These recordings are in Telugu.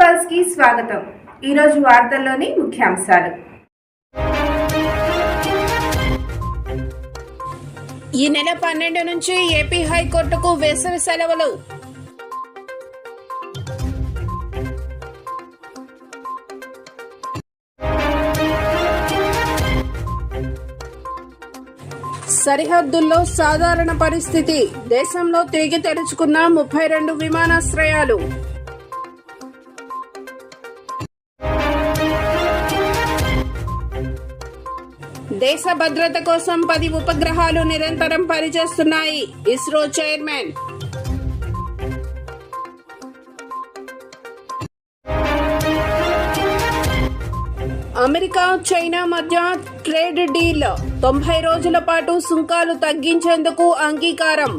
పల్స్కి స్వాగతం. ఈరోజు వార్తల్లోని ముఖ్యాంశాలు. ఈ నెల పన్నెండు నుంచి ఏపీ హైకోర్టుకు వేసవి సెలవులు. సరిహద్దుల్లో సాధారణ పరిస్థితి. దేశంలో తిరిగి తెరుచుకున్న ముప్పై రెండు విమానాశ్రయాలు. దేశ భద్రత కోసం పది ఉపగ్రహాలు నిరంతరం పనిచేస్తున్నాయి. ఇస్రో చైర్మన్. అమెరికా చైనా మధ్య ట్రేడ్ డీల్. తొంభై రోజుల పాటు సుంకాలు తగ్గించేందుకు అంగీకారం.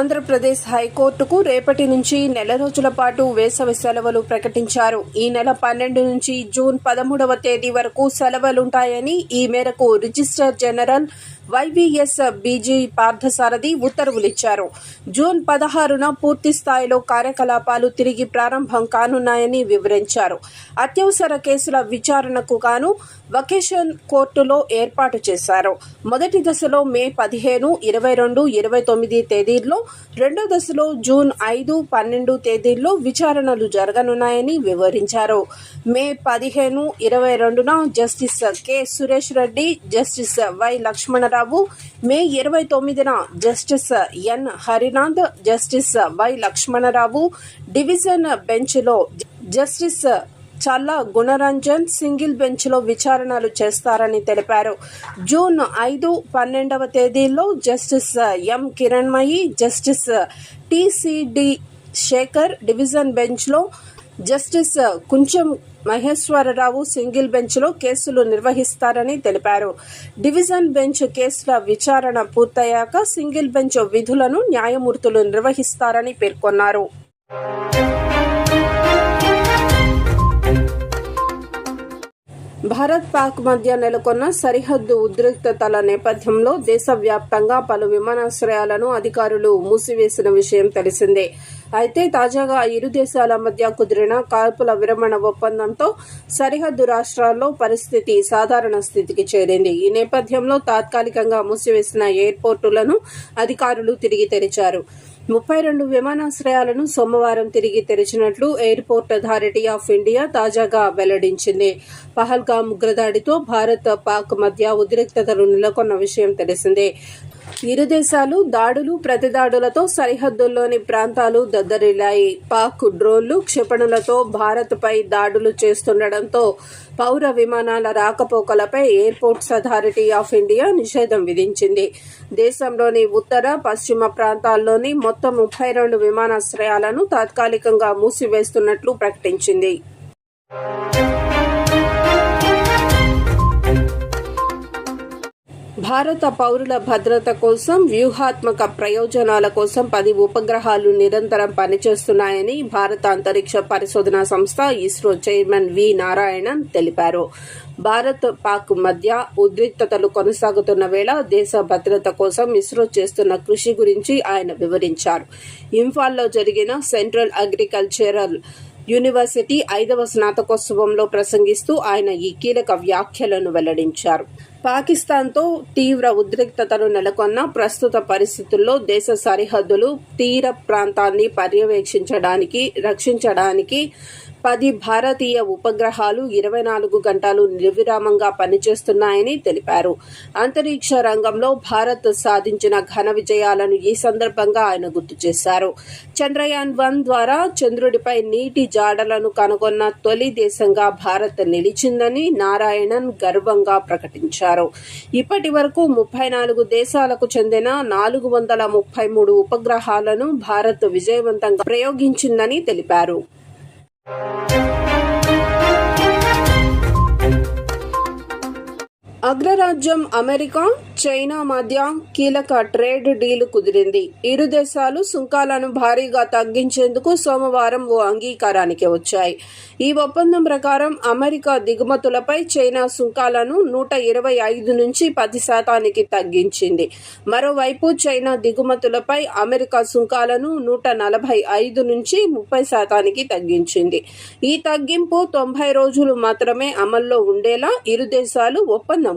ఆంధ్రప్రదేశ్ హైకోర్టుకు రేపటి నుంచి నెల రోజుల పాటు వేసవి సెలవులు ప్రకటించారు. ఈ నెల పన్నెండు నుంచి జూన్ పదమూడవ తేదీ వరకు సెలవులుంటాయని ఈ మేరకు register general YVS BG Parthasarathi ఉత్తర్వులిచ్చారు. June పదహారున పూర్తి స్థాయిలో కార్యకలాపాలు తిరిగి ప్రారంభం కానున్నాయని వివరించారు. అత్యవసర కేసుల విచారణకు గాను వకేషన్ కోర్టులో ఏర్పాటు చేశారు. మొదటి దశలో మే పదిహేను ఇరవై రెండు ఇరవై తొమ్మిది తేదీల్లో రెండో దశలో జూన్ ఐదు పన్నెండు తేదీల్లో విచారణలు జరగనున్నాయని వివరించారు. మే పదిహేను ఇరవై రెండున justice K Suresh Reddy justice Y Lakshmanarao May ఇరవై తొమ్మిదిన justice N. Harinath justice Y Lakshmanarao. Division బెంచ్లో జస్టిస్ చల్లా గుణరంజన్ సింగిల్ బెంచ్లో విచారణలు చేస్తారని తెలిపారు. జూన్ ఐదు పన్నెండవ తేదీల్లో justice M. Kiranmayi justice TCD Sekhar division బెంచ్లో justice uh, Kuncham Maheswararao single బెంచ్లో కేసులు నిర్వహిస్తారని తెలిపారు. డివిజన్ బెంచ్ కేసుల విచారణ పూర్తయ్యాక సింగిల్ బెంచ్ విధులను న్యాయమూర్తులు నిర్వహిస్తారని పేర్కొన్నారు. భారత్ పాక్ మధ్య నెలకొన్న సరిహద్దు ఉద్రిక్తతల నేపథ్యంలో దేశవ్యాప్తంగా పలు విమానాశ్రయాలను అధికారులు మూసివేసిన విషయం తెలిసిందే. అయితే తాజాగా ఇరు దేశాల మధ్య కుదిరిన కాల్పుల విరమణ ఒప్పందంతో సరిహద్దు రాష్ట్రాల్లో పరిస్థితి సాధారణ స్థితికి చేరింది. ఈ నేపథ్యంలో తాత్కాలికంగా మూసివేసిన ఎయిర్పోర్టులను అధికారులు తిరిగి తెరిచారు. ముప్పై రెండు విమానాశ్రయాలను సోమవారం తిరిగి తెరిచినట్లు ఎయిర్పోర్ట్ అథారిటీ ఆఫ్ ఇండియా తాజాగా వెల్లడించింది. పహల్గా ఉగ్రదాడితో భారత్ పాక్ మధ్య ఉద్రిక్తతలు నెలకొన్న విషయం తెలిసిందే. ఇరు దేశాలు దాడులు ప్రతిదాడులతో సరిహద్దుల్లోని ప్రాంతాలు దద్దరిల్లాయి. పాక్ డ్రోన్లు క్షిపణులతో భారత్పై దాడులు చేస్తుండటంతో పౌర విమానాల రాకపోకలపై ఎయిర్పోర్ట్స్ అథారిటీ ఆఫ్ ఇండియా నిషేధం విధించింది. దేశంలోని ఉత్తర పశ్చిమ ప్రాంతాల్లోని మొత్తం ముప్పై రెండు విమానాశ్రయాలను తాత్కాలికంగా మూసివేస్తున్నట్లు ప్రకటించింది. భారత పౌరుల భద్రత కోసం వ్యూహాత్మక ప్రయోజనాల కోసం పది ఉపగ్రహాలు నిరంతరం పనిచేస్తున్నాయని భారత అంతరిక్ష పరిశోధన సంస్థ ఇస్రో చైర్మన్ వి నారాయణన్ తెలిపారు. భారత్ పాక్ మధ్య ఉద్రిక్తతలు కొనసాగుతున్న వేళ దేశ భద్రత కోసం ఇస్రో చేస్తున్న కృషి గురించి ఆయన వివరించారు. ఇంఫాల్లో జరిగిన సెంట్రల్ అగ్రికల్చరల్ యూనివర్సిటీ ఐదవ స్నాతకోత్సవంలో ప్రసంగిస్తూ ఆయన ఈ కీలక వ్యాఖ్యలను వెల్లడించారు. పాకిస్తాన్తో తీవ్ర ఉద్రిక్తతను నెలకొన్న ప్రస్తుత పరిస్థితుల్లో దేశ సరిహద్దులు తీర ప్రాంతాన్ని పర్యవేక్షించడానికి రక్షించడానికి పది భారతీయ ఉపగ్రహాలు ఇరవై నాలుగు గంటలు నిర్విరామంగా పనిచేస్తున్నాయని తెలిపారు. అంతరిక్ష రంగంలో భారత్ సాధించిన ఘన విజయాలను ఈ సందర్భంగా ఆయన గుర్తు చేశారు. చంద్రయాన్ వన్ ద్వారా చంద్రుడిపై నీటి జాడలను కనుగొన్న తొలి దేశంగా భారత్ నిలిచిందని నారాయణన్ గర్వంగా ప్రకటించారు. ఇప్పటి వరకు ముప్పై నాలుగు దేశాలకు చెందిన నాలుగు వందల ముప్పై మూడు ఉపగ్రహాలను భారత్ విజయవంతంగా ప్రయోగించిందని తెలిపారు. అగ్రరాజ్యం అమెరికా చైనా మధ్య కీలక ట్రేడ్ డీల్ కుదిరింది. ఇరు దేశాలు సుంకాలను భారీగా తగ్గించేందుకు సోమవారం ఓ అంగీకారానికి వచ్చాయి. ఈ ఒప్పందం ప్రకారం అమెరికా దిగుమతులపై చైనా సుంకాలను నూట ఇరవై ఐదు నుంచి పది శాతానికి తగ్గించింది. మరోవైపు చైనా దిగుమతులపై అమెరికా సుంకాలను నూట నలభై ఐదు నుంచి ముప్పై శాతానికి తగ్గించింది. ఈ తగ్గింపు తొంభై రోజులు మాత్రమే అమల్లో ఉండేలా ఇరు దేశాలు ఒప్పందం